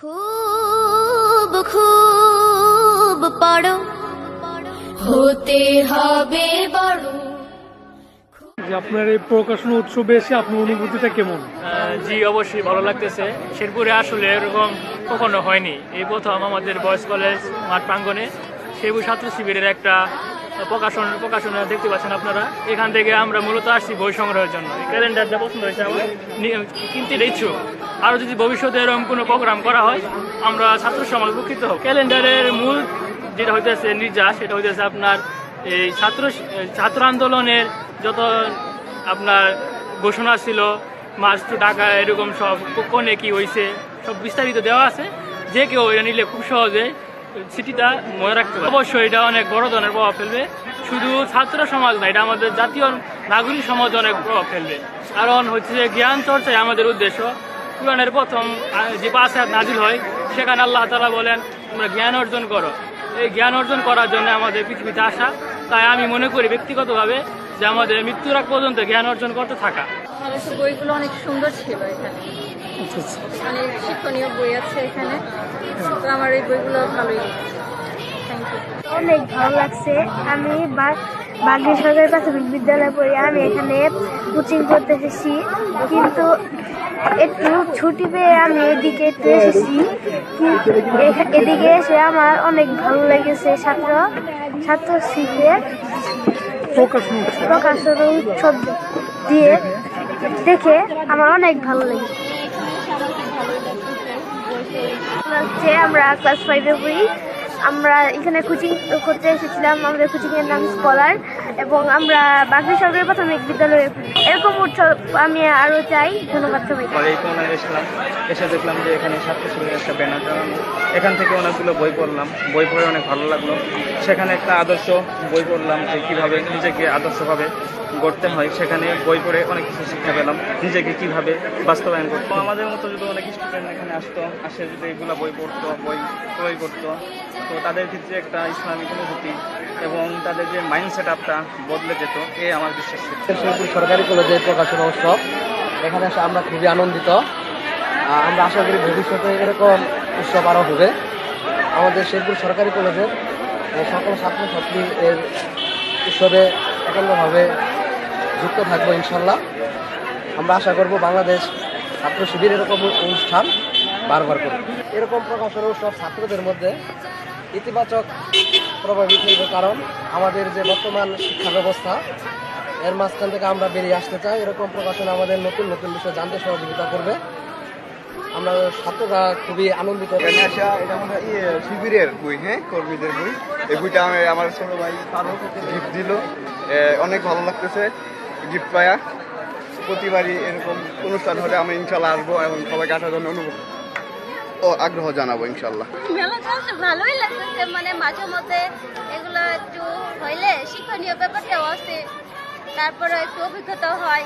খুব খুব পড়ো হতে হবে বড়। যে আপনার এই প্রকাশনা উৎসবে এসে আপনার অনুভূতিটা কেমন? জি অবশ্যই ভালো লাগতেছে। শেরপুরে আসলে এরকম কখনো হয়নি। এই প্রথম আমাদের বয়েজ কলেজ মাঠ প্রাঙ্গনে সেবু ছাত্র শিবিরের একটা প্রকাশন প্রকাশনা দেখতে পাচ্ছেন আপনারা। এখান থেকে আমরা মূলত আসছি বই সংগ্রহের জন্য। ক্যালেন্ডারটা পছন্দ হয়েছে আমার। কিনতে ইচ্ছুক। আরও যদি ভবিষ্যতে এরকম কোনো প্রোগ্রাম করা হয়, আমরা ছাত্র সমাজ উপকৃত হব। ক্যালেন্ডারের মূল যেটা হইতেছে নির্যাস, সেটা হইতেছে আপনার এই ছাত্র ছাত্র আন্দোলনের যত আপনার ঘোষণা ছিল মাস টু টাকা এরকম সব কোনে কি হয়েছে সব বিস্তারিত দেওয়া আছে। যে কেউ এটা নিলে খুব সহজে সিটিটা মনে রাখতে পারে অবশ্যই এটা অনেক বড় ধরনের প্রভাব ফেলবে। শুধু ছাত্র সমাজ না, এটা আমাদের জাতীয় নাগরিক সমাজ অনেক প্রভাব ফেলবে। কারণ হচ্ছে যে জ্ঞান চর্চাই আমাদের উদ্দেশ্য। কোরআনের প্রথম যে পাঁচ হাত নাজিল হয় সেখানে আল্লাহ তালা বলেন তোমরা জ্ঞান অর্জন করো। এই জ্ঞান অর্জন করার জন্য আমাদের পৃথিবীতে আসা তাই আমি মনে করি ব্যক্তিগতভাবে যে আমাদের মৃত্যুর আগ পর্যন্ত জ্ঞান অর্জন করতে থাকা। বইগুলো অনেক সুন্দর ছিল এখানে। আচ্ছা আচ্ছা। অনেক শিক্ষণীয় বই আছে এখানে। তো আমার এই বইগুলো ভালোই থ্যাংক ইউ অনেক ভালো লাগছে। আমি বা- বাগরি সরকারি প্রাথমিক বিদ্যালয়ে পড়ি। আমি এখানে কোচিং করতে এসেছি। কিন্তু একটু ছুটি পেয়ে আমি এদিকে একটু এসেছি। এদিকে এসে আমার অনেক ভালো লেগেছে ছাত্র ছাত্র শিখে প্রকাশনা উৎসব দিয়ে দেখে আমার অনেক ভালো লেগেছে। হচ্ছে আমরা ক্লাস ফাইভে পড়ি। আমরা এখানে কোচিং করতে এসেছিলাম। আমাদের কোচিং এর নাম স্কলার এবং আমরা বাগরি সরকারি প্রাথমিক বিদ্যালয়ে এরকম উৎসব আমি আরও চাই। ধন্যবাদ সবাইকে। পরে এসলাম এসে দেখলাম যে এখানে ছাত্র শিবিরের একটা ব্যানার টানানো এখান থেকে অনেকগুলো বই পড়লাম। বই পড়ে অনেক ভালো লাগল। সেখানে একটা আদর্শ বই পড়লাম যে কীভাবে নিজেকে আদর্শভাবে গড়তে হয়। সেখানে বই পড়ে অনেক কিছু শিক্ষা পেলাম। নিজেকে কীভাবে বাস্তবায়ন করতে। আমাদের মতো যদি অনেক স্টুডেন্ট এখানে আসতো, আসে যদি এগুলো বই পড়তো, বই ক্রয় করতো তো তাদের ক্ষেত্রে একটা ইসলামিক অনুভূতি এবং তাদের যে মাইন্ড সেট আপটা বদলে যেত, এ আমার বিশ্বাস ছিল। সরকারি কলেজের প্রকাশনা উৎসব। এখানে এসে আমরা খুবই আনন্দিত। আমরা আশা করি ভবিষ্যতে এরকম উৎসব আরও হবে। আমাদের শেরপুর সরকারি কলেজের সকল ছাত্রছাত্রী এর উৎসবে একান্নভাবে যুক্ত থাকব ইনশাল্লাহ। আমরা আশা করব বাংলাদেশ ছাত্র শিবির এরকম অনুষ্ঠান বারবার করবে। এরকম প্রকাশনা উৎসব ছাত্রদের মধ্যে ইতিবাচক প্রভাবিত ফেলবে কারণ আমাদের যে বর্তমান শিক্ষা ব্যবস্থা, এর মাঝখান থেকে আমরা বেরিয়ে আসতে চাই। এরকম প্রকাশনা আমাদের নতুন নতুন বিষয় জানতে সহযোগিতা করবে। আমরা ছাত্ররা খুবই আনন্দিত। ইয়ে শিবিরের বই হ্যাঁ? কর্মীদের বই। এই বইটা আমি আমার ছোট ভাই তারও গিফট দিল। অনেক ভালো লাগতেছে গিফট পায়া। প্রতিবারই এরকম অনুষ্ঠান হলে আমি ইনশাল্লাহ আসব এবং সবাইকে আসার জন্য অনুভব ও আগ্রহ জানাব ইনশাল্লাহ ভালোই লাগতেছে মানে মাঝে মধ্যে এগুলো একটু হইলে শিক্ষণীয় ব্যাপারটাও আছে, তারপরে একটু অভিজ্ঞতা হয়।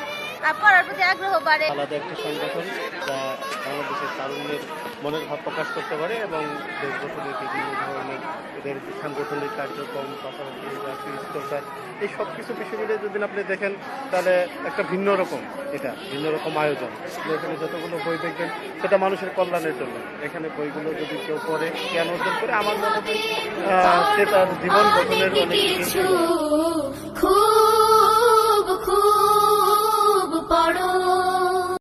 পড়ার প্রতি আগ্রহ বাড়ে। আলাদা একটা সংগঠন যা বাংলাদেশের তারুণ্যের মনের ভাব প্রকাশ করতে পারে এবং দেশ গঠনের বিভিন্ন ধরনের এদের সাংগঠনিক কার্যক্রম পাশাপাশি স্তরটা এই সব কিছু বিষয় মিলে যদি আপনি দেখেন তাহলে একটা ভিন্ন রকম এটা ভিন্ন রকম আয়োজন। এখানে যতগুলো বই দেখবেন সেটা মানুষের কল্যাণের জন্য। এখানে বইগুলো যদি কেউ পড়ে জ্ঞান অর্জন করে আমার মনে হয় সে তার জীবন গঠনের অনেক কিছু